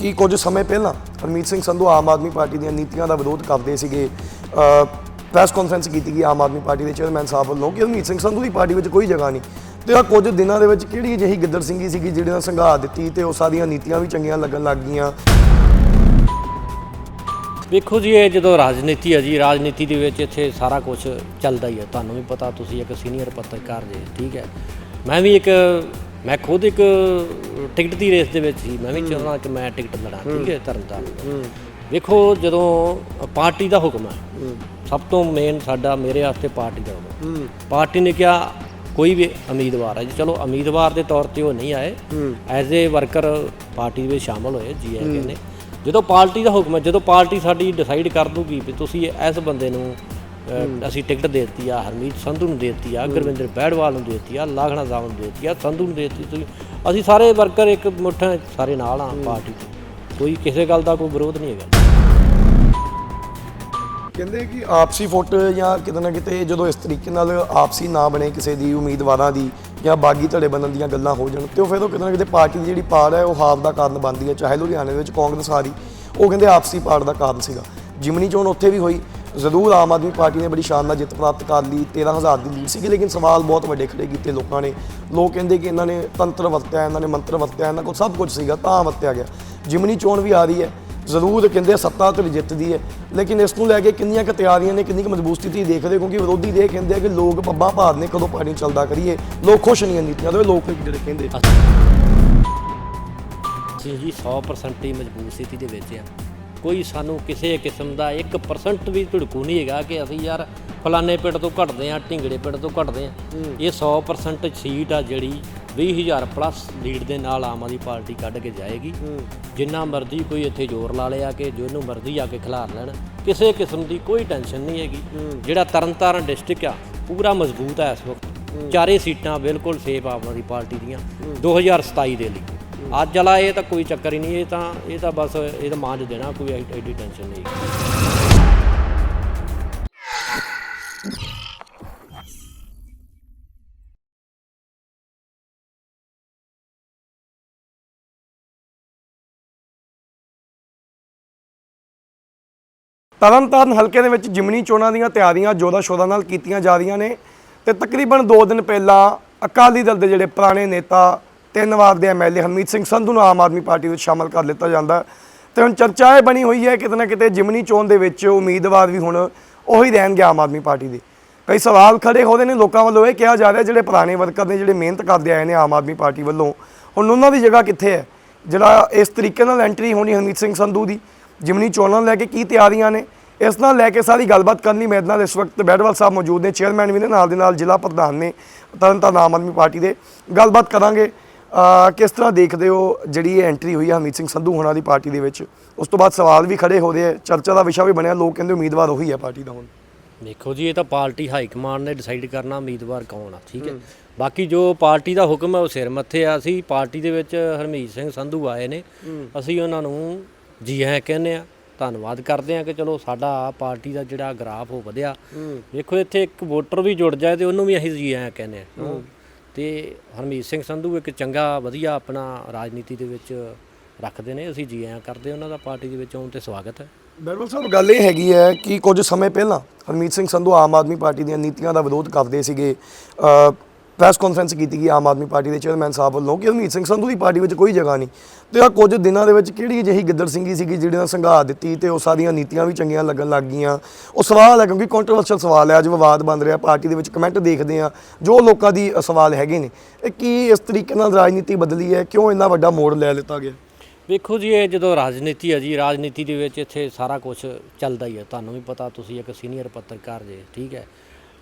ਕਿ ਕੁਝ ਸਮੇਂ ਪਹਿਲਾਂ ਹਰਮੀਤ ਸਿੰਘ ਸੰਧੂ ਆਮ ਆਦਮੀ ਪਾਰਟੀ ਦੀਆਂ ਨੀਤੀਆਂ ਦਾ ਵਿਰੋਧ ਕਰਦੇ ਸੀਗੇ ਪ੍ਰੈਸ ਕਾਨਫਰੰਸ ਕੀਤੀ ਗਈ ਆਮ ਆਦਮੀ ਪਾਰਟੀ ਦੇ ਚੇਅਰਮੈਨ ਸਾਹਿਬ ਵੱਲੋਂ ਕਿ ਹਰਮੀਤ ਸਿੰਘ ਸੰਧੂ ਦੀ ਪਾਰਟੀ ਵਿੱਚ ਕੋਈ ਜਗ੍ਹਾ ਨਹੀਂ। ਤੇ ਆ ਕੁਝ ਦਿਨਾਂ ਦੇ ਵਿੱਚ ਕਿਹੜੀ ਅਜਿਹੀ ਗਿੱਦੜ ਸਿੰਘੀ ਸੀਗੀ ਜਿਹੜੇ ਨਾਲ ਸੰਘਾ ਦਿੱਤੀ ਤੇ ਉਹ ਦੀਆਂ ਨੀਤੀਆਂ ਵੀ ਚੰਗੀਆਂ ਲੱਗਣ ਲੱਗ ਗਈਆਂ? ਵੇਖੋ ਜੀ, ਇਹ ਜਦੋਂ ਰਾਜਨੀਤੀ ਹੈ ਜੀ, ਰਾਜਨੀਤੀ ਦੇ ਵਿੱਚ ਇੱਥੇ ਸਾਰਾ ਕੁਝ ਚੱਲਦਾ ਹੀ ਹੈ ਤੁਹਾਨੂੰ ਵੀ ਪਤਾ, ਤੁਸੀਂ ਇੱਕ ਸੀਨੀਅਰ ਪੱਤਰਕਾਰ ਜੇ, ਠੀਕ ਹੈ। ਮੈਂ ਵੀ ਇੱਕ ਮੈਂ ਖੁਦ ਇੱਕ ਟਿਕਟ ਦੀ ਰੇਸ ਦੇ ਵਿੱਚ ਸੀ ਮੈਂ ਵੀ ਚਾਹੁੰਦਾ ਕਿ ਮੈਂ ਟਿਕਟ ਲੜਾਂ ਠੀਕ ਹੈ ਤਰਨਤਾਰਨ ਤੋਂ ਵੇਖੋ ਜਦੋਂ ਪਾਰਟੀ ਦਾ ਹੁਕਮ ਹੈ ਸਭ ਤੋਂ ਮੇਨ ਸਾਡਾ ਮੇਰੇ ਵਾਸਤੇ ਪਾਰਟੀ ਦਾ ਹੁਕਮ। ਪਾਰਟੀ ਨੇ ਕਿਹਾ ਕੋਈ ਵੀ ਉਮੀਦਵਾਰ ਹੈ ਜੀ ਚਲੋ ਉਮੀਦਵਾਰ ਦੇ ਤੌਰ ਤੇ ਉਹ ਨਹੀਂ ਆਏ ਐਜ਼ ਏ ਵਰਕਰ ਪਾਰਟੀ ਵਿੱਚ ਸ਼ਾਮਲ ਹੋਏ ਜੀ ਆਏ ਕਹਿੰਦੇ। ਜਦੋਂ ਪਾਰਟੀ ਦਾ ਹੁਕਮ ਹੈ ਜਦੋਂ ਪਾਰਟੀ ਸਾਡੀ ਡਿਸਾਈਡ ਕਰ ਦੂਗੀ ਵੀ ਤੁਸੀਂ ਇਸ ਬੰਦੇ ਨੂੰ ਅਸੀਂ ਟਿਕਟ ਦੇ ਦਿੱਤੀ ਆ ਹਰਮੀਤ ਸੰਧੂ ਨੂੰ ਦੇ ਦਿੱਤੀ ਆ ਗੁਰਵਿੰਦਰ ਬੈੜਵਾਲ ਨੂੰ ਦਿੱਤੀ ਆ ਲਾਖਣਾ ਸਾਹਿਬ ਨੂੰ ਦੇ ਦਿੱਤੀ ਆ ਸੰਧੂ ਨੂੰ ਦੇ ਦਿੱਤੀ ਤੁਸੀਂ। ਅਸੀਂ ਸਾਰੇ ਵਰਕਰ ਇੱਕ ਮੁੱਠ ਸਾਰੇ ਨਾਲ ਆ ਪਾਰਟੀ ਕੋਈ ਕਿਸੇ ਗੱਲ ਦਾ ਕੋਈ ਵਿਰੋਧ ਨਹੀਂ ਹੈਗਾ। ਕਹਿੰਦੇ ਕਿ ਆਪਸੀ ਫੁੱਟ ਜਾਂ ਕਿਤੇ ਨਾ ਕਿਤੇ ਜਦੋਂ ਇਸ ਤਰੀਕੇ ਨਾਲ ਆਪਸੀ ਨਾ ਬਣੇ ਕਿਸੇ ਦੀ ਉਮੀਦਵਾਰਾਂ ਦੀ ਜਾਂ ਬਾਗੀ ਧੜੇ ਬਣਨ ਦੀਆਂ ਗੱਲਾਂ ਹੋ ਜਾਣ ਤੇ ਉਹ ਫਿਰ ਉਹ ਕਿਤੇ ਨਾ ਕਿਤੇ ਪਾਰਟੀ ਦੀ ਜਿਹੜੀ ਪਾੜ ਹੈ ਉਹ ਹਾਰ ਦਾ ਕਾਰਨ ਬਣਦੀ ਹੈ। ਚਾਹੇ ਲੁਧਿਆਣੇ ਦੇ ਵਿੱਚ ਕਾਂਗਰਸ ਹਾਰੀ ਉਹ ਕਹਿੰਦੇ ਆਪਸੀ ਪਾੜ ਦਾ ਕਾਰਨ ਸੀਗਾ। ਜਿਮਨੀ ਚੋਣ ਉੱਥੇ ਵੀ ਹੋਈ ਜ਼ਰੂਰ ਆਮ ਆਦਮੀ ਪਾਰਟੀ ਨੇ ਬੜੀ ਸ਼ਾਨਦਾਰ ਜਿੱਤ ਪ੍ਰਾਪਤ ਕਰ ਲਈ 13000 ਦੀ ਲੀਡ ਸੀਗੀ, ਲੇਕਿਨ ਸਵਾਲ ਬਹੁਤ ਵੱਡੇ ਖੜੇ ਕੀਤੇ ਲੋਕਾਂ ਨੇ। ਲੋਕ ਕਹਿੰਦੇ ਕਿ ਇਹਨਾਂ ਨੇ ਤੰਤਰ ਵਰਤਿਆ, ਇਹਨਾਂ ਨੇ ਮੰਤਰ ਵਰਤਿਆ, ਇਹਨਾਂ ਕੋਲ ਸਭ ਕੁਝ ਸੀਗਾ, ਤਾਂ ਵਰਤਿਆ ਗਿਆ। ਜਿਮਨੀ ਚੋਣ ਵੀ ਆ ਰਹੀ ਹੈ, ਜ਼ਰੂਰ ਕਹਿੰਦੇ ਸੱਤਾ ਤੇ ਜਿੱਤਦੀ ਹੈ, ਲੇਕਿਨ ਇਸ ਨੂੰ ਲੈ ਕੇ ਕਿੰਨੀਆਂ ਕੁ ਤਿਆਰੀਆਂ ਨੇ, ਕਿੰਨੀ ਕੁ ਮਜ਼ਬੂਤ ਸਥਿਤੀ ਦੇਖਦੇ ਹੋ? ਕਿਉਂਕਿ ਵਿਰੋਧੀ ਦੇ ਕਹਿੰਦੇ ਆ ਕਿ ਲੋਕ ਪੱਬਾਂ ਭਾਰ ਨੇ ਕਦੋਂ ਪਾਣੀ ਚੱਲਦਾ ਕਰੀਏ, ਲੋਕ ਖੁਸ਼ ਨਹੀਂ ਹਨ ਨੀਤੀਆਂ ਤੋਂ ਲੋਕ ਜਿਹੜੇ ਕਹਿੰਦੇ। ਅਸੀਂ ਜੀ 100% ਹੀ ਮਜ਼ਬੂਤ ਸਥਿਤੀ ਦੇ ਵਿੱਚ ਆ। ਕੋਈ ਸਾਨੂੰ ਕਿਸੇ ਕਿਸਮ ਦਾ 1% ਵੀ ਧੜਕੂ ਨਹੀਂ ਹੈਗਾ ਕਿ ਅਸੀਂ ਯਾਰ ਫਲਾਣੇ ਪਿੰਡ ਤੋਂ ਘਟਦੇ ਆ ਢਿੰਗੜੇ ਪਿੰਡ ਤੋਂ ਘਟਦੇ ਆ ਇਹ 100% ਸੀਟ ਆ ਜਿਹੜੀ 20000 ਪਲੱਸ ਲੀਡ ਦੇ ਨਾਲ ਆਮ ਆਦਮੀ ਪਾਰਟੀ ਕੱਢ ਕੇ ਜਾਏਗੀ। ਜਿੰਨਾ ਮਰਜ਼ੀ ਕੋਈ ਇੱਥੇ ਜ਼ੋਰ ਲਾ ਲਿਆ ਕਿ ਜਿਹਨੂੰ ਮਰਜ਼ੀ ਆ ਕੇ ਖਿਲਾਰ ਲੈਣ। ਕਿਸੇ ਕਿਸਮ ਦੀ ਕੋਈ ਟੈਨਸ਼ਨ ਨਹੀਂ ਹੈਗੀ। ਜਿਹੜਾ ਤਰਨਤਾਰਨ ਡਿਸਟ੍ਰਿਕਟ ਆ ਪੂਰਾ ਮਜ਼ਬੂਤ ਹੈ ਇਸ ਵਕਤ। ਚਾਰੇ ਸੀਟਾਂ ਬਿਲਕੁਲ ਸੇਫ ਆਮ ਆਦਮੀ ਪਾਰਟੀ ਦੀਆਂ। 2027 ਦੇ ਲਈ। ਅੱਜ ਵਾਲਾ ਇਹ ਤਾਂ ਕੋਈ ਚੱਕਰ ਹੀ ਨਹੀਂ, ਇਹ ਤਾਂ ਇਹ ਤਾਂ ਬਸ ਇਹ ਤਾਂ ਮਾਂਜ ਦੇਣਾ, ਕੋਈ ਐਡੀ ਐਡੀ ਟੈਨਸ਼ਨ ਨਹੀਂ। ਤਰਨਤਾਰਨ ਹਲਕੇ ਦੇ ਵਿੱਚ ਜਿਮਨੀ ਚੋਣਾਂ ਦੀਆਂ ਤਿਆਰੀਆਂ ਜੋਰਾ ਸ਼ੋਰਾਂ ਨਾਲ ਕੀਤੀਆਂ ਜਾ ਰਹੀਆਂ ਨੇ ਤੇ ਤਕਰੀਬਨ 2 ਦਿਨ ਪਹਿਲਾਂ ਅਕਾਲੀ ਦਲ ਦੇ ਜਿਹੜੇ ਪੁਰਾਣੇ ਨੇਤਾ ਤਿੰਨ ਵਾਰ ਦੇ ਐਮਐਲਏ ਹਰਮੀਤ ਸਿੰਘ ਸੰਧੂ ਨੂੰ ਆਮ ਆਦਮੀ ਪਾਰਟੀ ਵਿੱਚ ਸ਼ਾਮਲ ਕਰ ਲਿੱਤਾ ਜਾਂਦਾ। ਹੈ। ਤੇ ਹੁਣ ਚਰਚਾ ਇਹ ਬਣੀ ਹੋਈ ਹੈ ਕਿਤੇ ਨਾ ਕਿਤੇ ਜਿਮਨੀ ਚੋਣ ਦੇ ਵਿੱਚ ਉਮੀਦਵਾਰ ਵੀ ਹੁਣ ਉਹੀ ਰਹਿਣਗੇ ਆਮ ਆਦਮੀ ਪਾਰਟੀ ਦੇ। ਕਈ ਸਵਾਲ ਖੜੇ ਹੋ ਰਹੇ ਨੇ, ਲੋਕਾਂ ਵੱਲੋਂ ਇਹ ਕਿਹਾ ਜਾ ਰਿਹਾ ਜਿਹੜੇ ਪੁਰਾਣੇ ਵਰਕਰ ਨੇ, ਜਿਹੜੇ ਮਿਹਨਤ ਕਰਦੇ ਆਏ ਨੇ ਆਮ ਆਦਮੀ ਪਾਰਟੀ ਵੱਲੋਂ, ਹੁਣ ਉਹਨਾਂ ਦੀ ਜਗ੍ਹਾ ਕਿੱਥੇ ਹੈ? ਜਿਹੜਾ ਇਸ ਤਰੀਕੇ ਨਾਲ ਐਂਟਰੀ ਹੋਣੀ ਹਰਮੀਤ ਸਿੰਘ ਸੰਧੂ ਦੀ, ਜਿਮਨੀ ਚੋਣਾਂ ਨੂੰ ਲੈ ਕੇ ਕੀ ਤਿਆਰੀਆਂ ਨੇ? ਇਸ ਨਾਲ ਲੈ ਕੇ ਸਾਰੀ ਗੱਲਬਾਤ ਕਰਨ ਲਈ ਮੇਰੇ ਨਾਲ ਇਸ ਵਕਤ ਬੈਡਵਾਲ ਸਾਹਿਬ ਮੌਜੂਦ ਨੇ। ਚੇਅਰਮੈਨ ਵੀ ਨੇ, ਨਾਲ ਦੇ ਨਾਲ ਜ਼ਿਲ੍ਹਾ ਪ੍ਰਧਾਨ ਨੇ ਤਰਨਤਾਰਨ ਆਮ ਆਦਮੀ ਪਾਰਟੀ ਦੇ। ਗੱਲਬਾਤ ਕਰਾਂਗੇ। ਕਿਸ ਤਰ੍ਹਾਂ ਦੇਖਦੇ ਹੋ ਜਿਹੜੀ ਇਹ ਐਂਟਰੀ ਹੋਈ ਹੈ ਹਰਮੀਤ ਸਿੰਘ ਸੰਧੂ ਹੋਣਾ ਦੀ ਪਾਰਟੀ ਦੇ ਵਿੱਚ? ਉਸ ਤੋਂ ਬਾਅਦ ਸਵਾਲ ਵੀ ਖੜੇ ਹੋ ਰਹੇ ਆ ਚਰਚਾ ਦਾ ਵਿਸ਼ਾ ਵੀ ਬਣਿਆ ਲੋਕ ਕਹਿੰਦੇ ਉਮੀਦਵਾਰ ਉਹੀ ਹੈ ਪਾਰਟੀ ਦਾ ਹੁਣ। ਦੇਖੋ ਜੀ ਇਹ ਤਾਂ ਪਾਰਟੀ ਹਾਈ ਕਮਾਂਡ ਨੇ ਡਿਸਾਈਡ ਕਰਨਾ ਉਮੀਦਵਾਰ ਕੌਣ ਆ ਠੀਕ ਹੈ? ਬਾਕੀ ਜੋ ਪਾਰਟੀ ਦਾ ਹੁਕਮ ਹੈ ਉਹ ਸਿਰ ਮੱਥੇ ਆ। ਅਸੀਂ ਪਾਰਟੀ ਦੇ ਵਿੱਚ ਹਰਮੀਤ ਸਿੰਘ ਸੰਧੂ ਆਏ ਨੇ। ਅਸੀਂ ਉਹਨਾਂ ਨੂੰ ਜੀ ਆਇਆਂ ਕਹਿੰਦੇ ਆ ਧੰਨਵਾਦ ਕਰਦੇ ਆ ਕਿ ਚਲੋ ਸਾਡਾ ਪਾਰਟੀ ਦਾ ਜਿਹੜਾ ਗ੍ਰਾਫ ਉਹ ਵਧਿਆ। ਵੇਖੋ ਇੱਥੇ ਇੱਕ ਵੋਟਰ ਵੀ ਜੁੜ ਜਾਏ ਤੇ ਉਹਨੂੰ ਵੀ ਅਸੀਂ ਜੀ ਆਇਆਂ ਕਹਿੰਦੇ ਆ ਤੇ ਹਰਮੀਤ ਸਿੰਘ ਸੰਧੂ ਇੱਕ ਚੰਗਾ, ਵਧੀਆ ਆਪਣਾ ਰਾਜਨੀਤੀ ਦੇ ਵਿੱਚ ਰੱਖਦੇ ਨੇ। ਅਸੀਂ ਜੀ ਆਇਆਂ ਕਰਦੇ ਉਹਨਾਂ ਦਾ ਪਾਰਟੀ ਦੇ ਵਿੱਚ ਆਉਣ ਤੇ ਸਵਾਗਤ ਹੈ। ਬਿਲਕੁਲ ਸਾਹਿਬ ਗੱਲ ਇਹ ਹੈਗੀ ਹੈ ਕਿ ਕੁਝ ਸਮੇਂ ਪਹਿਲਾਂ ਹਰਮੀਤ ਸਿੰਘ ਸੰਧੂ ਆਮ ਆਦਮੀ ਪਾਰਟੀ ਦੀਆਂ ਨੀਤੀਆਂ ਦਾ ਵਿਰੋਧ ਕਰਦੇ ਸੀਗੇ। ਪ੍ਰੈਸ ਕਾਨਫਰੰਸ ਕੀਤੀ ਗਈ ਆਮ ਆਦਮੀ ਪਾਰਟੀ ਦੇ ਚੇਅਰਮੈਨ ਸਾਹਿਬ ਵੱਲੋਂ ਕਿ ਹਰਮੀਤ ਸਿੰਘ ਸੰਧੂ ਦੀ ਪਾਰਟੀ ਵਿੱਚ ਕੋਈ ਜਗ੍ਹਾ ਨਹੀਂ। ਤੇ ਆ ਕੁਝ ਦਿਨਾਂ ਦੇ ਵਿੱਚ ਕਿਹੜੀ ਅਜਿਹੀ ਗਿੱਦੜ ਸਿੰਘੀ ਸੀਗੀ ਜਿਹੜੇ ਨਾਲ ਸੰਘਾ ਦਿੱਤੀ ਤੇ ਉਹ ਦੀਆਂ ਨੀਤੀਆਂ ਵੀ ਚੰਗੀਆਂ ਲੱਗਣ ਲੱਗ ਗਈਆਂ। ਉਹ ਸਵਾਲ ਹੈ ਕਿਉਂਕਿ ਕੰਟਰੋਵਰਸ਼ਲ ਸਵਾਲ ਹੈ, ਅੱਜ ਵਿਵਾਦ ਬਣ ਰਿਹਾ, ਪਾਰਟੀ ਦੇ ਵਿੱਚ ਕਮੈਂਟ ਦੇਖਦੇ ਆ ਜੋ ਲੋਕਾਂ ਦੀ ਸਵਾਲ ਹੈਗੇ ਨੇ। ਇਹ ਕੀ ਇਸ ਤਰੀਕੇ ਨਾਲ ਰਾਜਨੀਤੀ ਬਦਲੀ ਹੈ, ਕਿਉਂ ਇੰਨਾ ਵੱਡਾ ਮੋੜ ਲੈ ਲਿੱਤਾ ਗਿਆ? ਵੇਖੋ ਜੀ, ਇਹ ਜਦੋਂ ਰਾਜਨੀਤੀ ਹੈ ਜੀ, ਰਾਜਨੀਤੀ ਦੇ ਵਿੱਚ ਇੱਥੇ ਸਾਰਾ ਕੁਝ ਚੱਲਦਾ ਹੀ ਹੈ ਤੁਹਾਨੂੰ ਵੀ ਪਤਾ, ਤੁਸੀਂ ਇੱਕ ਸੀਨੀਅਰ ਪੱਤਰਕਾਰ ਜੇ, ਠੀਕ ਹੈ।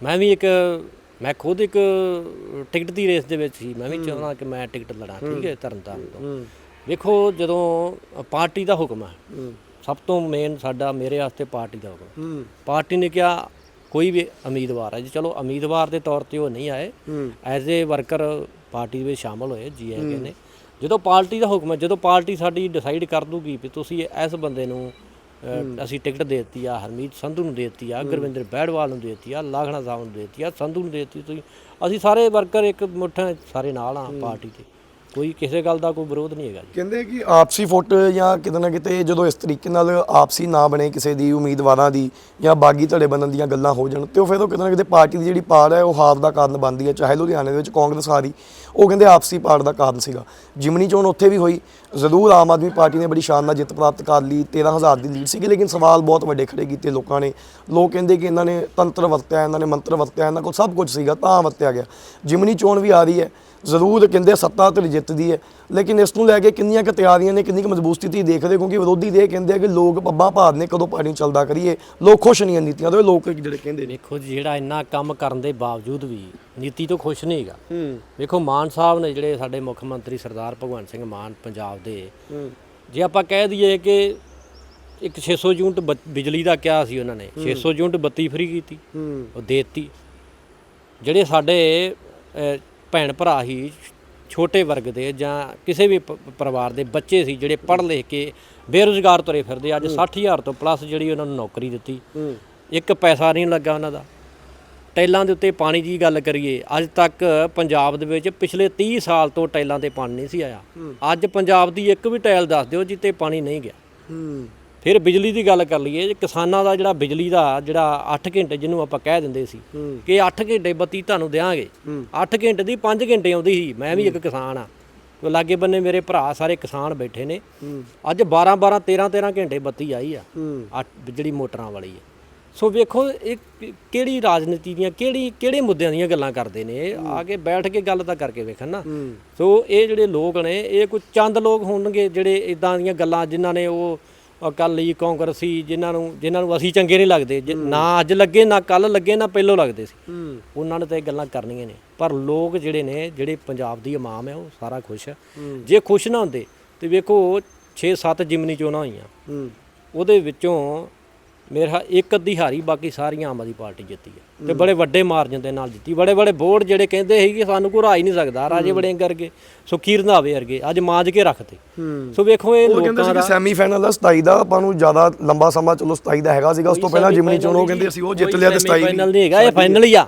ਮੈਂ ਵੀ ਇੱਕ ਮੈਂ ਖੁਦ ਇੱਕ ਟਿਕਟ ਦੀ ਰੇਸ ਦੇ ਵਿੱਚ ਸੀ। ਮੈਂ ਵੀ ਚਾਹੁੰਦਾ ਕਿ ਮੈਂ ਟਿਕਟ ਲੜਾਂ ਠੀਕ ਹੈ ਤਰਨਤਾਰਨ ਤੋਂ। ਵੇਖੋ ਜਦੋਂ ਪਾਰਟੀ ਦਾ ਹੁਕਮ ਹੈ ਸਭ ਤੋਂ ਮੇਨ ਸਾਡਾ ਮੇਰੇ ਵਾਸਤੇ ਪਾਰਟੀ ਦਾ ਹੁਕਮ। ਪਾਰਟੀ ਨੇ ਕਿਹਾ ਕੋਈ ਵੀ ਉਮੀਦਵਾਰ ਹੈ ਜੀ ਚਲੋ ਉਮੀਦਵਾਰ ਦੇ ਤੌਰ ਤੇ ਉਹ ਨਹੀਂ ਆਏ ਐਜ਼ ਏ ਵਰਕਰ ਪਾਰਟੀ ਵਿੱਚ ਸ਼ਾਮਲ ਹੋਏ ਜੀ ਆਏ ਕਹਿੰਦੇ। ਜਦੋਂ ਪਾਰਟੀ ਦਾ ਹੁਕਮ ਹੈ ਜਦੋਂ ਪਾਰਟੀ ਸਾਡੀ ਡਿਸਾਈਡ ਕਰ ਦੂਗੀ ਵੀ ਤੁਸੀਂ ਇਸ ਬੰਦੇ ਨੂੰ ਅਸੀਂ ਟਿਕਟ ਦੇ ਦਿੱਤੀ ਆ ਹਰਮੀਤ ਸੰਧੂ ਨੂੰ ਦੇ ਦਿੱਤੀ ਆ ਗੁਰਵਿੰਦਰ ਬੈੜਵਾਲ ਨੂੰ ਦੇ ਦਿੱਤੀ ਆ ਲਾਖਣਾ ਸਾਹਿਬ ਨੂੰ ਦੇ ਦਿੱਤੀ ਆ ਸੰਧੂ ਨੂੰ ਦੇ ਦਿੱਤੀ ਤੁਸੀਂ। ਅਸੀਂ ਸਾਰੇ ਵਰਕਰ ਇੱਕ ਮੁੱਠ ਸਾਰੇ ਨਾਲ ਆ ਪਾਰਟੀ ਦੇ ਕੋਈ ਕਿਸੇ ਗੱਲ ਦਾ ਕੋਈ ਵਿਰੋਧ ਨਹੀਂ ਹੈਗਾ ਜੀ। ਕਹਿੰਦੇ ਕਿ ਆਪਸੀ ਫੁੱਟ ਜਾਂ ਕਿਤੇ ਨਾ ਕਿਤੇ ਜਦੋਂ ਇਸ ਤਰੀਕੇ ਨਾਲ ਆਪਸੀ ਨਾ ਬਣੇ ਕਿਸੇ ਦੀ, ਉਮੀਦਵਾਰਾਂ ਦੀ ਜਾਂ ਬਾਗੀ ਧੜੇ ਬਣਨ ਦੀਆਂ ਗੱਲਾਂ ਹੋ ਜਾਣ, ਤੇ ਉਹ ਫਿਰ ਉਹ ਕਿਤੇ ਨਾ ਕਿਤੇ ਪਾਰਟੀ ਦੀ ਜਿਹੜੀ ਪਾੜ ਹੈ, ਉਹ ਹਾਰ ਦਾ ਕਾਰਨ ਬਣਦੀ ਹੈ, ਚਾਹੇ ਲੁਧਿਆਣੇ ਦੇ ਵਿੱਚ ਕਾਂਗਰਸ ਹਾਰੀ, ਉਹ ਕਹਿੰਦੇ ਆਪਸੀ ਪਾੜ ਦਾ ਕਾਰਨ ਸੀਗਾ। ਜਿਮਨੀ ਚੋਣ ਉੱਥੇ ਵੀ ਹੋਈ, ਜ਼ਰੂਰ ਆਮ ਆਦਮੀ ਪਾਰਟੀ ਨੇ ਬੜੀ ਸ਼ਾਨਦਾਰ ਜਿੱਤ ਪ੍ਰਾਪਤ ਕਰ ਲਈ 13000 ਦੀ ਲੀਡ ਸੀਗੀ, ਲੇਕਿਨ ਸਵਾਲ ਬਹੁਤ ਵੱਡੇ ਖੜੇ ਕੀਤੇ ਲੋਕਾਂ ਨੇ। ਲੋਕ ਕਹਿੰਦੇ ਕਿ ਇਹਨਾਂ ਨੇ ਤੰਤਰ ਵਰਤਿਆ, ਇਹਨਾਂ ਨੇ ਮੰਤਰ ਵਰਤਿਆ, ਇਹਨਾਂ ਕੋਲ ਸਭ ਕੁਝ ਸੀਗਾ, ਤਾਂ ਵਰਤਿਆ ਗਿਆ। ਜਿਮਨੀ ਚੋਣ ਵੀ ਆ ਰਹੀ ਹੈ ਜ਼ਰੂਰ ਕਹਿੰਦੇ ਸੱਤਾ ਤੇ ਜਿੱਤਦੀ ਹੈ। ਲੇਕਿਨ ਇਸ ਨੂੰ ਲੈ ਕੇ ਕਿੰਨੀਆਂ ਕੁ ਤਿਆਰੀਆਂ ਨੇ ਕਿੰਨੀ ਕੁ ਮਜ਼ਬੂਤ ਸਥਿਤੀ ਦੇਖਦੇ? ਕਿਉਂਕਿ ਵਿਰੋਧੀ ਦੇ ਕਹਿੰਦੇ ਆ ਕਿ ਲੋਕ ਪੱਬਾਂ ਭਾਰ ਨੇ ਕਦੋਂ ਨੂੰ ਚੱਲਦਾ ਕਰੀਏ। ਲੋਕ ਖੁਸ਼ ਨਹੀਂ ਹਨ ਨੀਤੀਆਂ ਤੋਂ ਇਹ ਲੋਕ ਜਿਹੜੇ ਕਹਿੰਦੇ ਨੇ। ਵੇਖੋ ਜੀ, ਜਿਹੜਾ ਇੰਨਾ ਕੰਮ ਕਰਨ ਦੇ ਬਾਵਜੂਦ ਵੀ ਨੀਤੀ ਤੋਂ ਖੁਸ਼ ਨਹੀਂ ਹੈਗਾ। ਹੂੰ। ਵੇਖੋ ਮਾਨ ਸਾਹਿਬ ਨੇ ਜਿਹੜੇ ਸਾਡੇ ਮੁੱਖ ਮੰਤਰੀ ਸਰਦਾਰ ਭਗਵੰਤ ਸਿੰਘ ਮਾਨ ਪੰਜਾਬ ਦੇ ਹੂੰ। ਜੇ ਆਪਾਂ ਕਹਿ ਦਈਏ ਕਿ ਇੱਕ 600 ਯੂਨਿਟ ਬ- ਬਿਜਲੀ ਦਾ ਕਿਹਾ ਸੀ ਉਹਨਾਂ ਨੇ 600 ਯੂਨਿਟ ਬੱਤੀ ਫ੍ਰੀ ਕੀਤੀ ਹੂੰ। ਉਹ ਦੇਤੀ। ਜਿਹੜੇ ਸਾਡੇ ਅਹ, ਭੈਣ ਭਰਾ ਹੀ ਛੋਟੇ ਵਰਗ ਦੇ ਜਾਂ ਕਿਸੇ ਵੀ ਪ- ਪਰਿਵਾਰ ਦੇ ਬੱਚੇ ਸੀ ਜਿਹੜੇ ਪੜ੍ਹ ਲਿਖ ਕੇ ਬੇਰੁਜ਼ਗਾਰ ਤੁਰੇ ਫਿਰਦੇ ਅੱਜ 60000 ਤੋਂ ਪਲੱਸ ਜਿਹੜੀ ਉਹਨਾਂ ਨੂੰ ਨੌਕਰੀ ਦਿੱਤੀ। ਇੱਕ ਪੈਸਾ ਨਹੀਂ ਲੱਗਾ ਉਹਨਾਂ ਦਾ। ਟੈਲਾਂ ਦੇ ਉੱਤੇ ਪਾਣੀ ਦੀ ਗੱਲ ਕਰੀਏ ਅੱਜ ਤੱਕ ਪੰਜਾਬ ਦੇ ਵਿੱਚ ਪਿਛਲੇ 30 ਸਾਲ ਤੋਂ ਟੈਲਾਂ ਤੇ ਪਾਣੀ ਨਹੀਂ ਸੀ ਆਇਆ। ਅੱਜ ਪੰਜਾਬ ਦੀ ਇੱਕ ਵੀ ਟੈਲ ਦੱਸ ਦਿਓ ਜਿੱਤੇ ਪਾਣੀ ਨਹੀਂ ਗਿਆ। ਹੂੰ। ਫਿਰ ਬਿਜਲੀ ਦੀ ਗੱਲ ਕਰ ਲਈਏ ਕਿਸਾਨਾਂ ਦਾ ਜਿਹੜਾ ਬਿਜਲੀ ਦਾ ਜਿਹੜਾ 8 ਘੰਟੇ ਜਿਹਨੂੰ ਆਪਾਂ ਕਹਿ ਦਿੰਦੇ ਸੀ ਕਿ 8 ਘੰਟੇ ਬੱਤੀ ਤੁਹਾਨੂੰ ਦੇਾਂਗੇ 8 ਘੰਟੇ ਦੀ 5 ਘੰਟੇ ਆਉਂਦੀ ਸੀ ਮੈਂ ਵੀ ਇੱਕ ਕਿਸਾਨ ਆ। ਲਾਗੇ ਬੰਨੇ ਮੇਰੇ ਭਰਾ ਸਾਰੇ ਕਿਸਾਨ ਬੈਠੇ ਨੇ। ਅੱਜ 12 12 13 13 ਘੰਟੇ ਬੱਤੀ ਆਈ ਆ। ਜਿਹੜੀ ਮੋਟਰਾਂ ਵਾਲੀ ਹੈ ਸੋ ਵੇਖੋ ਇਹ ਕਿਹੜੀ ਰਾਜਨੀਤੀ ਦੀਆਂ ਕਿਹੜੀ ਕਿਹੜੇ ਮੁੱਦਿਆਂ ਦੀਆਂ ਗੱਲਾਂ ਕਰਦੇ ਨੇ ਆ ਕੇ ਬੈਠ ਕੇ ਗੱਲ ਤਾਂ ਕਰਕੇ ਵੇਖਣ ਨਾ। ਸੋ ਇਹ ਜਿਹੜੇ ਲੋਕ ਨੇ ਇਹ ਕੋਈ ਚੰਦ ਲੋਕ ਹੋਣਗੇ ਜਿਹੜੇ ਇਦਾਂ ਦੀਆਂ ਗੱਲਾਂ ਜਿਨ੍ਹਾਂ ਨੇ ਉਹ ਅਕਾਲੀ ਕਾਂਗਰਸੀ ਜਿਨ੍ਹਾਂ ਨੂੰ ਜਿਨ੍ਹਾਂ ਨੂੰ ਅਸੀਂ ਚੰਗੇ ਨਹੀਂ ਲੱਗਦੇ ਜੇ ਨਾ ਅੱਜ ਲੱਗੇ ਨਾ ਕੱਲ ਲੱਗੇ ਨਾ ਪਹਿਲੋਂ ਲੱਗਦੇ ਸੀ। ਉਹਨਾਂ ਨੇ ਤਾਂ ਇਹ ਗੱਲਾਂ ਕਰਨੀਆਂ ਨੇ। ਪਰ ਲੋਕ ਜਿਹੜੇ ਨੇ ਜਿਹੜੇ ਪੰਜਾਬ ਦੀ ਇਮਾਮ ਹੈ ਉਹ ਸਾਰਾ ਖੁਸ਼ ਹੈ। ਜੇ ਖੁਸ਼ ਨਾ ਹੁੰਦੇ ਤੇ ਵੇਖੋ 6-7 ਜਿਮਨੀ ਚੋਣਾਂ ਹੋਈਆਂ। ਉਹਦੇ ਵਿੱਚੋਂ ਮੇਰਾ ਇੱਕ ਅੱਧੀ ਹਾਰੀ ਬਾਕੀ ਸਾਰੀਆਂ ਆਮ ਆਦਮੀ ਪਾਰਟੀ ਜਿੱਤੀ ਹੈ ਤੇ ਬੜੇ ਵੱਡੇ ਮਾਰਜਨ ਦੇ ਨਾਲ ਜਿੱਤੀ। ਬੜੇ ਬੜੇ ਬੋਰਡ ਜਿਹੜੇ ਕਹਿੰਦੇ ਸੀ ਕਿ ਸਾਨੂੰ ਕੋਈ ਹੀ ਨਹੀਂ ਸਕਦਾ ਰਾਜੇ ਬੜੇ ਕਰਕੇ ਸੁਖੀ ਰੰਧਾਵੇ ਵਰਗੇ ਅੱਜ ਮਾਂਜ ਕੇ ਰੱਖਤੇ। ਹੂੰ। ਸੋ ਵੇਖੋ ਇਹ ਉਹ ਕਹਿੰਦੇ ਲੋਕਾਂ ਸੀ ਦਾ ਸੈਮੀ ਫਾਈਨਲ ਦਾ 27 ਦਾ ਆਪਾਂ ਨੂੰ ਜ਼ਿਆਦਾ ਲੰਬਾ ਸਮਾਂ ਚਲੋ 27 ਦਾ ਹੈਗਾ ਸੀਗਾ ਉਸ ਤੋਂ ਪਹਿਲਾਂ ਜਿਮਨੀ ਚੋਣ ਉਹ ਕਹਿੰਦੇ ਅਸੀਂ ਉਹ ਜਿੱਤ ਲਿਆ ਤੇ 27 ਫਾਈਨਲ ਨਹੀਂ ਹੈਗਾ ਇਹ ਫਾਈਨਲ ਹੀ ਆ।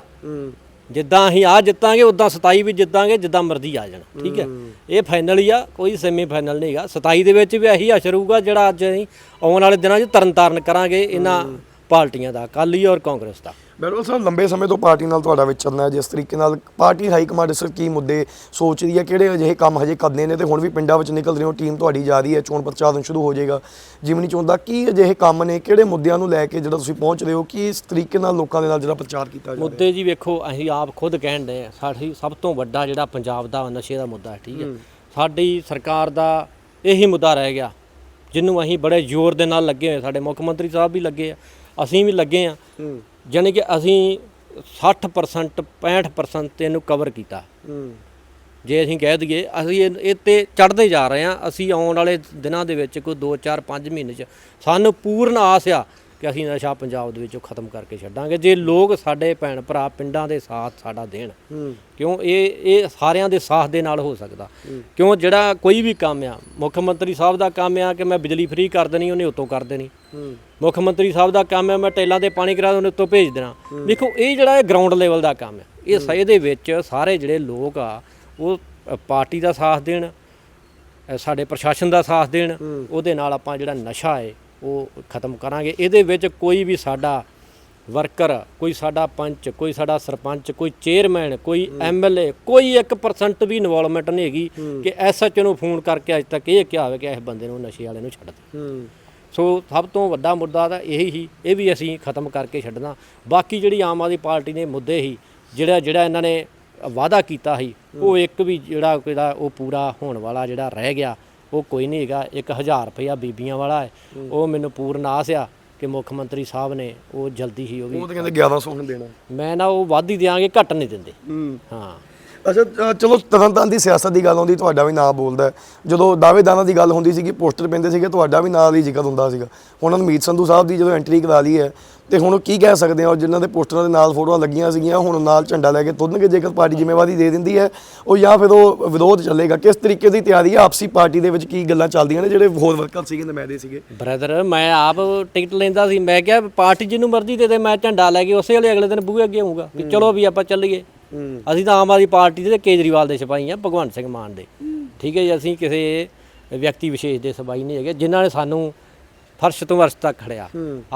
ਜਿੱਦਾਂ ਅਸੀਂ ਆ ਜਿੱਤਾਂਗੇ ਉਦਾਂ 27 ਵੀ ਜਿੱਤਾਂਗੇ ਜਿੱਦਾਂ ਮਰਜ਼ੀ ਆ ਜਾਣ ਠੀਕ ਹੈ। ਇਹ ਫਾਈਨਲ ਹੀ ਆ ਕੋਈ ਸੈਮੀ ਫਾਈਨਲ ਨਹੀਂ ਹੈਗਾ। 27 ਦੇ ਵਿੱਚ ਵੀ ਇਹੀ ਅਸਰ ਹੋਊਗਾ ਜਿਹੜਾ ਅੱਜ ਅਸੀਂ ਆਉਣ ਵਾਲੇ ਦਿਨਾਂ 'ਚ ਤਰਨ ਤਾਰਨ ਕਰਾਂਗੇ ਇਹਨਾਂ ਪਾਰਟੀਆਂ ਦਾ ਅਕਾਲੀ ਔਰ ਕਾਂਗਰਸ ਦਾ। ਬਿਲਕੁਲ ਸਰ ਲੰਬੇ ਸਮੇਂ ਤੋਂ ਪਾਰਟੀ ਨਾਲ ਤੁਹਾਡਾ ਵਿਚਰਨਾ ਹੈ ਜਿਸ ਤਰੀਕੇ ਨਾਲ ਪਾਰਟੀ ਹਾਈ ਕਮਾਂਡ ਸਰ ਕੀ ਮੁੱਦੇ ਸੋਚਦੀ ਹੈ ਕਿਹੜੇ ਅਜਿਹੇ ਕੰਮ ਹਜੇ ਕਰਨੇ ਨੇ ਤੇ ਹੁਣ ਵੀ ਪਿੰਡਾਂ ਵਿੱਚ ਨਿਕਲ ਰਹੇ ਹੋ ਟੀਮ ਤੁਹਾਡੀ ਜਾ ਰਹੀ ਹੈ ਚੋਣ ਪ੍ਰਚਾਰ ਹੁਣ ਸ਼ੁਰੂ ਹੋ ਜਾਏਗਾ। ਜਿਮਨੀ ਚੋਣ ਦਾ ਕੀ ਅਜਿਹੇ ਕੰਮ ਨੇ ਕਿਹੜੇ ਮੁੱਦਿਆਂ ਨੂੰ ਲੈ ਕੇ ਜਿਹੜਾ ਤੁਸੀਂ ਪਹੁੰਚ ਰਹੇ ਹੋ ਕੀ ਇਸ ਤਰੀਕੇ ਨਾਲ ਲੋਕਾਂ ਦੇ ਨਾਲ ਜਿਹੜਾ ਪ੍ਰਚਾਰ ਕੀਤਾ ਜਾ ਰਿਹਾ ਮੁੱਦੇ ਜੀ ਵੇਖੋ ਅਸੀਂ ਆਪ ਖੁਦ ਕਹਿਣ ਦੇ ਸਾਡੀ ਸਭ ਤੋਂ ਵੱਡਾ ਜਿਹੜਾ ਪੰਜਾਬ ਦਾ ਨਸ਼ੇ ਦਾ ਮੁੱਦਾ ਹੈ ਠੀਕ ਹੈ। ਸਾਡੀ ਸਰਕਾਰ ਦਾ ਇਹੀ ਮੁੱਦਾ ਰਹਿ ਗਿਆ ਜਿਹਨੂੰ ਅਸੀਂ ਬੜੇ ਜ਼ੋਰ ਦੇ ਨਾਲ ਲੱਗੇ ਹੋਏ ਸਾਡੇ ਮੁੱਖ ਮੰਤਰੀ ਸਾਹਿਬ ਵੀ ਲੱਗੇ ਆ। ਅਸੀਂ ਵੀ ਲੱਗੇ ਆ ਯਾਨੀ ਕਿ ਅਸੀਂ 60% 65% ਤੇ ਇਹਨੂੰ ਕਵਰ ਕੀਤਾ। ਜੇ ਅਸੀਂ ਕਹਿ ਦਈਏ ਅਸੀਂ ਇਹ ਇਹ ਤੇ ਚੜ੍ਹਦੇ ਜਾ ਰਹੇ ਹਾਂ। ਅਸੀਂ ਆਉਣ ਵਾਲੇ ਦਿਨਾਂ ਦੇ ਵਿੱਚ ਕੋਈ 2 4 5 ਮਹੀਨੇ ਚ ਸਾਨੂੰ ਪੂਰਨ ਆਸ ਆ ਕਿ ਅਸੀਂ ਨਸ਼ਾ ਪੰਜਾਬ ਦੇ ਵਿੱਚੋਂ ਖਤਮ ਕਰਕੇ ਛੱਡਾਂਗੇ। ਜੇ ਲੋਕ ਸਾਡੇ ਭੈਣ ਭਰਾ ਪਿੰਡਾਂ ਦੇ ਸਾਥ ਸਾਡਾ ਦੇਣ ਕਿਉਂ ਇਹ ਇਹ ਸਾਰਿਆਂ ਦੇ ਸਾਥ ਦੇ ਨਾਲ ਹੋ ਸਕਦਾ? ਕਿਉਂ ਜਿਹੜਾ ਕੋਈ ਵੀ ਕੰਮ ਆ ਮੁੱਖ ਮੰਤਰੀ ਸਾਹਿਬ ਦਾ ਕੰਮ ਆ ਕਿ ਮੈਂ ਬਿਜਲੀ ਫ੍ਰੀ ਕਰ ਦੇਣੀ ਉਹਨੇ ਉਤੋਂ ਕਰ ਦੇਣੀ। ਮੁੱਖ ਮੰਤਰੀ ਸਾਹਿਬ ਦਾ ਕੰਮ ਹੈ ਮੈਂ ਟੈਲਾਂ ਤੇ ਪਾਣੀ ਕਰਾ ਉਹਨੇ ਉੱਤੋਂ ਭੇਜ ਦੇਣਾ। ਦੇਖੋ ਇਹ ਜਿਹੜਾ ਇਹ ਗਰਾਊਂਡ ਲੈਵਲ ਦਾ ਕੰਮ ਹੈ ਇਹ ਸ- ਇਹਦੇ ਵਿੱਚ ਸਾਰੇ ਜਿਹੜੇ ਲੋਕ ਆ ਉਹ ਪਾਰਟੀ ਦਾ ਸਾਥ ਦੇਣ ਸਾਡੇ ਪ੍ਰਸ਼ਾਸਨ ਦਾ ਸਾਥ ਦੇਣ ਉਹਦੇ ਨਾਲ ਆਪਾਂ ਜਿਹੜਾ ਨਸ਼ਾ ਹੈ ਉਹ ਖਤਮ ਕਰਾਂਗੇ। ਇਹਦੇ ਵਿੱਚ ਕੋਈ ਵੀ ਸਾਡਾ ਵਰਕਰ ਕੋਈ ਸਾਡਾ ਪੰਚ ਕੋਈ ਸਾਡਾ ਸਰਪੰਚ ਕੋਈ ਚੇਅਰਮੈਨ ਕੋਈ ਐਮਐਲਏ ਕੋਈ 1% ਵੀ ਇਨਵੋਲਵਮੈਂਟ ਨਹੀਂ ਹੈਗੀ ਕਿ ਐਸਐਚਓ ਨੂੰ ਫੋਨ ਕਰਕੇ ਅੱਜ ਤੱਕ ਇਹ ਕਿਹਾ ਹੋਵੇ ਕਿ ਇਸ ਬੰਦੇ ਨੂੰ ਨਸ਼ੇ ਵਾਲੇ ਨੂੰ ਛੱਡ ਦੇ। ਹੂੰ। ਸੋ ਸਭ ਤੋਂ ਵੱਡਾ ਮੁੱਦਾ ਤਾਂ ਇਹੀ ਹੀ ਇਹ ਵੀ ਅਸੀਂ ਖਤਮ ਕਰਕੇ ਛੱਡਣਾ। ਬਾਕੀ ਜਿਹੜੀ ਆਮ ਆਦਮੀ ਪਾਰਟੀ ਨੇ ਮੁੱਦੇ ਸੀ ਜਿਹੜਾ ਜਿਹੜਾ ਇਹਨਾਂ ਨੇ ਵਾਅਦਾ ਕੀਤਾ ਸੀ ਉਹ ਇੱਕ ਵੀ ਜਿਹੜਾ ਕਿਹੜਾ ਉਹ ਪੂਰਾ ਹੋਣ ਵਾਲਾ ਜਿਹੜਾ ਰਹਿ ਗਿਆ ਉਹ ਕੋਈ ਨਹੀਂ ਹੈਗਾ 1000 ਰੁਪਇਆ ਬੀਬੀਆਂ ਵਾਲਾ ਹੈ। ਉਹ ਮੈਨੂੰ ਪੂਰਨ ਆਸ ਆ ਕਿ ਮੁੱਖ ਮੰਤਰੀ ਸਾਹਿਬ ਨੇ ਉਹ ਜਲਦੀ ਹੀ ਉਹ ਵੀ ਉਹ ਤਾਂ ਕਹਿੰਦੇ 1100 ਹੁਣ ਦੇਣਾ। ਮੈਂ ਨਾ ਉਹ ਵੱਧ ਦਿਆਂਗੇ ਘੱਟ ਨਹੀਂ ਦਿੰਦੇ। ਹਾਂ। ਅੱਛਾ ਚਲੋ ਤਰਨਤਾਰਨ ਦੀ ਸਿਆਸਤ ਦੀ ਗੱਲ ਆਉਂਦੀ ਤੁਹਾਡਾ ਵੀ ਨਾਂ ਬੋਲਦਾ। ਜਦੋਂ ਦਾਅਵੇਦਾਰਾਂ ਦੀ ਗੱਲ ਹੁੰਦੀ ਸੀਗੀ ਪੋਸਟਰ ਪੈਂਦੇ ਸੀਗੇ ਤੁਹਾਡਾ ਵੀ ਨਾਂ ਦੀ ਜ਼ਿਕਰ ਹੁੰਦਾ ਸੀਗਾ। ਹੁਣ ਅਨਮੀਤ ਸੰਧੂ ਸਾਹਿਬ ਦੀ ਜਦੋਂ ਐਂਟਰੀ ਕਰਾ ਲਈ ਹੈ ਤੇ ਹੁਣ ਕੀ ਕਹਿ ਸਕਦੇ ਆ ਜਿਨ੍ਹਾਂ ਦੇ ਪੋਸਟਰਾਂ ਦੇ ਨਾਲ ਫੋਟੋਆਂ ਲੱਗੀਆਂ ਸੀਗੀਆਂ ਹੁਣ ਨਾਲ ਝੰਡਾ ਲੈ ਕੇ ਤੁਰਨਗੇ ਜੇਕਰ ਪਾਰਟੀ ਜ਼ਿੰਮੇਵਾਰੀ ਦੇ ਦਿੰਦੀ ਹੈ ਉਹ ਜਾਂ ਫਿਰ ਉਹ ਵਿਰੋਧ ਚੱਲੇਗਾ। ਕਿਸ ਤਰੀਕੇ ਦੀ ਤਿਆਰੀ ਹੈ ਆਪਸੀ ਪਾਰਟੀ ਦੇ ਵਿੱਚ ਕੀ ਗੱਲਾਂ ਚੱਲਦੀਆਂ ਨੇ ਜਿਹੜੇ ਹੋਰ ਵਰਕਰ ਸੀਗੇ ਨੁਮਾਇੰਦੇ ਸੀਗੇ? ਬ੍ਰਦਰ ਮੈਂ ਆਪ ਟਿਕਟ ਲੈਂਦਾ ਸੀ ਮੈਂ ਕਿਹਾ ਪਾਰਟੀ ਜਿਹਨੂੰ ਮਰਜ਼ੀ ਦੇ ਦੇ ਮੈਂ ਝੰਡਾ ਲੈ ਕੇ ਉਸੇ ਵੇਲੇ ਅਗਲੇ ਦਿਨ ਬੂਹੇ ਅੱਗੇ ਆਉਂਗਾ ਕਿ ਚਲੋ ਵੀ ਆਪਾਂ ਚੱਲੀਏ। ਅਸੀਂ ਤਾਂ ਆਮ ਆਦਮੀ ਪਾਰਟੀ ਦੇ ਕੇਜਰੀਵਾਲ ਦੇ ਸਿਪਾਹੀ ਆ ਭਗਵੰਤ ਸਿੰਘ ਮਾਨ ਦੇ। ਠੀਕ ਹੈ ਜੀ ਅਸੀਂ ਕਿਸੇ ਵਿਅਕਤੀ ਵਿਸ਼ੇਸ਼ ਦੇ ਸਬਾਈ ਨਹੀਂ ਹੈਗੇ ਜਿਨ੍ਹਾਂ ਨੇ ਸਾਨੂੰ ਫਰਸ਼ ਤੋਂ ਵਰਸ਼ ਤੱਕ ਖੜਿਆ।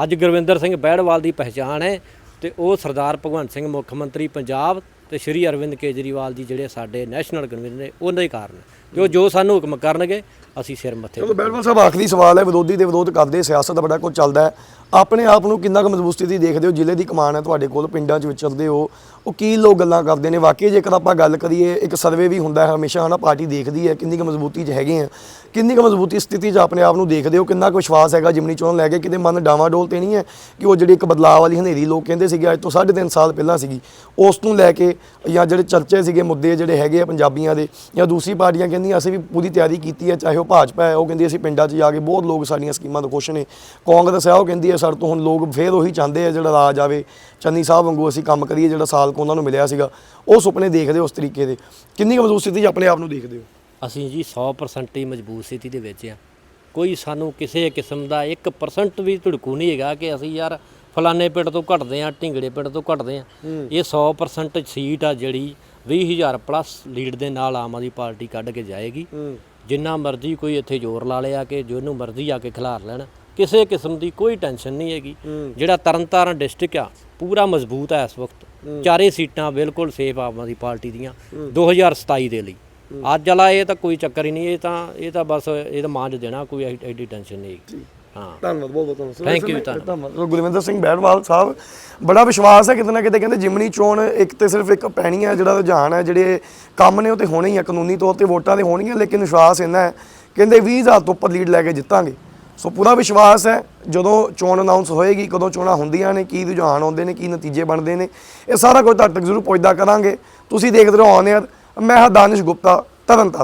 ਅੱਜ ਗੁਰਵਿੰਦਰ ਸਿੰਘ ਬਹਿੜਵਾਲ ਦੀ ਪਹਿਚਾਣ ਹੈ ਤੇ ਉਹ ਸਰਦਾਰ ਭਗਵੰਤ ਸਿੰਘ ਮੁੱਖ ਮੰਤਰੀ ਪੰਜਾਬ ਤੇ ਸ਼੍ਰੀ ਅਰਵਿੰਦ ਕੇਜਰੀਵਾਲ ਜੀ ਜਿਹੜੇ ਸਾਡੇ ਨੈਸ਼ਨਲ ਕਨਵੀਨਰ ਨੇ ਉਹਨਾਂ ਦੇ ਕਾਰਨ। ਜੋ ਜੋ ਸਾਨੂੰ ਹੁਕਮ ਕਰਨਗੇ ਅਸੀਂ ਸਿਰ ਮੱਥੇ ਚਲੋ ਬੈਲਵਨ ਸਾਹਿਬ ਆਖਰੀ ਸਵਾਲ ਹੈ ਵਿਰੋਧੀ ਦੇ ਵਿਰੋਧ ਕਰਦੇ ਸਿਆਸਤ ਦਾ ਬੜਾ ਕੁਝ ਚੱਲਦਾ ਹੈ। ਆਪਣੇ ਆਪ ਨੂੰ ਕਿੰਨਾ ਕੁ ਮਜ਼ਬੂਤ ਸਥਿਤੀ ਦੇਖਦੇ ਹੋ? ਜ਼ਿਲ੍ਹੇ ਦੀ ਕਮਾਨ ਹੈ ਤੁਹਾਡੇ ਕੋਲ ਪਿੰਡਾਂ 'ਚ ਵਿਚਰਦੇ ਹੋ। ਉਹ ਕੀ ਲੋਕ ਗੱਲਾਂ ਕਰਦੇ ਨੇ? ਵਾਕਈ ਜੇਕਰ ਆਪਾਂ ਗੱਲ ਕਰੀਏ ਇੱਕ ਸਰਵੇ ਵੀ ਹੁੰਦਾ ਹੈ ਹਮੇਸ਼ਾ ਹਨਾ ਪਾਰਟੀ ਦੇਖਦੀ ਹੈ ਕਿੰਨੀ ਕੁ ਮਜ਼ਬੂਤੀ 'ਚ ਹੈਗੇ ਆ। ਕਿੰਨੀ ਕੁ ਮਜ਼ਬੂਤੀ ਸਥਿਤੀ 'ਚ ਆਪਣੇ ਆਪ ਨੂੰ ਦੇਖਦੇ ਹੋ? ਕਿੰਨਾ ਕੁ ਵਿਸ਼ਵਾਸ ਹੈਗਾ ਜਿਮਨੀ ਚੋਣ ਲੈ ਕੇ? ਕਿਤੇ ਮਨ ਡਾਵਾਡੋਲ ਤੇ ਨਹੀਂ ਹੈ ਕਿ ਉਹ ਜਿਹੜੀ ਇੱਕ ਬਦਲਾਅ ਵਾਲੀ ਹਨੇਰੀ ਲੋਕ ਕਹਿੰਦੇ ਸੀਗੇ ਅੱਜ ਤੋਂ 3.5 ਸਾਲ ਪਹਿਲਾਂ ਸੀਗੀ। ਉਸ ਨੂੰ ਲੈ ਕੇ ਜਾਂ ਜਿਹੜੇ ਚਰਚੇ ਸੀਗੇ ਮੁੱਦੇ ਜਿਹੜੇ ਹੈਗੇ ਆ ਪੰਜਾਬੀਆਂ ਦੇ ਜਾਂ ਦੂਸਰੀ ਪਾਰਟੀਆਂ ਕਹਿੰਦੀਆਂ ਅਸੀਂ ਵੀ ਪੂਰੀ ਤਿਆਰੀ ਕੀਤੀ ਹੈ ਚਾਹੇ ਉਹ ਭਾਜਪਾ ਹੈ ਉਹ ਕਹਿੰਦੀ ਅਸੀਂ ਪਿੰਡਾਂ 'ਚ ਜਾ ਕੇ ਬਹੁਤ ਲੋਕ ਸਾਡੀਆਂ ਸਕੀਮਾਂ ਤੋਂ ਖੁਸ਼ ਨੇ। ਕਾਂਗਰਸ ਹੈ ਉਹ ਕਹਿੰਦੀ ਹੈ ਸਾਡੇ ਤੋਂ ਹੁਣ ਲੋਕ ਫੇਰ ਉਹੀ ਚਾਹੁੰਦੇ ਆ ਜਿਹੜਾ ਰਾਜ ਆਵੇ। ਚੰਨੀ ਸਾਹਿਬ ਵਾਂਗੂ ਅਸੀਂ ਕੰਮ ਕਰੀਏ ਜਿਹੜਾ ਸਾਲ ਕੋ ਉਹਨਾਂ ਨੂੰ ਮਿਲਿਆ ਸੀਗਾ। ਉਹ ਸੁਪਨੇ ਦੇਖਦੇ ਉਸ ਤਰੀਕੇ ਦੇ। ਕਿੰਨੀ ਕੁ ਮਜ਼ਬੂਤ ਸਥਿਤੀ 'ਚ ਆਪਣੇ ਆਪ ਨੂੰ ਦੇਖਦੇ ਹੋ? ਅਸੀਂ ਜੀ 100% ਹੀ ਮਜ਼ਬੂਤ ਸਥਿਤੀ ਦੇ ਵਿੱਚ ਆ। ਕੋਈ ਸਾਨੂੰ ਕਿਸੇ ਕਿਸਮ ਦਾ 1% ਵੀ ਧੜਕੂ ਨਹੀਂ ਹੈਗਾ ਕਿ ਅਸੀਂ ਯਾਰ ਫਲਾਣੇ ਪਿੰਡ ਤੋਂ ਘਟਦੇ ਆ ਢਿੰਗੜੇ ਪਿੰਡ ਤੋਂ ਘਟਦੇ ਆ। ਇਹ 100% ਸੀਟ ਆ ਜਿਹੜੀ 20000 ਪਲੱਸ ਲੀਡ ਦੇ ਨਾਲ ਆਮ ਆਦਮੀ ਪਾਰਟੀ ਕੱਢ ਕੇ ਜਾਏਗੀ। ਜਿੰਨਾ ਮਰਜ਼ੀ ਕੋਈ ਇੱਥੇ ਜ਼ੋਰ ਲਾ ਲਿਆ ਕਿ ਜਿਹਨੂੰ ਮਰਜ਼ੀ ਆ ਕੇ ਖਿਲਾਰ ਲੈਣ। ਕਿਸੇ ਕਿਸਮ ਦੀ ਕੋਈ ਟੈਨਸ਼ਨ ਨਹੀਂ ਹੈਗੀ। ਜਿਹੜਾ ਤਰਨਤਾਰਨ ਡਿਸਟ੍ਰਿਕਟ ਆ ਪੂਰਾ ਮਜ਼ਬੂਤ ਹੈ ਇਸ ਵਕਤ। ਚਾਰੇ ਸੀਟਾਂ ਬਿਲਕੁਲ ਸੇਫ ਆਮ ਆਦਮੀ ਪਾਰਟੀ ਦੀਆਂ। 2027 ਦੇ ਲਈ। ਅੱਜ ਵਾਲਾ ਇਹ ਤਾਂ ਕੋਈ ਚੱਕਰ ਹੀ ਨਹੀਂ ਇਹ ਤਾਂ ਇਹ ਤਾਂ ਬਸ ਇਹ ਤਾਂ ਮਾਂਜ ਦੇਣਾ ਕੋਈ ਐਡੀ- ਟੈਨਸ਼ਨ ਨਹੀਂ ਹੈਗੀ। ਧੰਨਵਾਦ ਬਹੁਤ ਬਹੁਤ ਧੰਨਵਾਦ। Thank you, ਧੰਨਵਾਦ। ਗੁਰਵਿੰਦਰ ਸਿੰਘ ਬੈੜਵਾਲ ਸਾਹਿਬ ਬੜਾ ਵਿਸ਼ਵਾਸ ਹੈ ਕਿਤੇ ਨਾ ਕਿਤੇ ਕਹਿੰਦੇ ਜਿਮਨੀ ਚੋਣ ਇੱਕ ਤੇ ਸਿਰਫ ਇੱਕ ਪੈਣੀ ਹੈ ਜਿਹੜਾ ਰੁਝਾਨ ਹੈ ਜਿਹੜੇ ਕੰਮ ਨੇ ਉਹ ਤੇ ਹੋਣੇ ਹੀ ਆ ਕਾਨੂੰਨੀ ਤੌਰ ਤੇ ਵੋਟਾਂ ਤੇ ਹੋਣਗੀਆਂ ਲੇਕਿਨ ਵਿਸ਼ਵਾਸ ਇੰਨਾ ਹੈ ਕਹਿੰਦੇ 20000 ਤੋਂ ਉੱਪਰ ਲੀਡ ਲੈ ਕੇ ਜਿੱਤਾਂਗੇ। ਸੋ ਪੂਰਾ ਵਿਸ਼ਵਾਸ ਹੈ ਜਦੋਂ ਚੋਣ ਅਨਾਉਂਸ ਹੋਏਗੀ ਕਦੋਂ ਚੋਣਾਂ ਹੁੰਦੀਆਂ ਨੇ ਕੀ ਰੁਝਾਨ ਆਉਂਦੇ ਨੇ ਕੀ ਨਤੀਜੇ ਬਣਦੇ ਨੇ ਇਹ ਸਾਰਾ ਕੁਝ ਤੁਹਾਡੇ ਤੱਕ ਜ਼ਰੂਰ ਪਹੁੰਚਦਾ ਕਰਾਂਗੇ। ਤੁਸੀਂ ਦੇਖਦੇ ਰਹੋ ਔਨ 에ਅਰ ਮੈਂ ਹਾਂ ਦਾਨਿਸ਼ ਗੁਪਤਾ ਤਰਨ ਤਾਰਨ।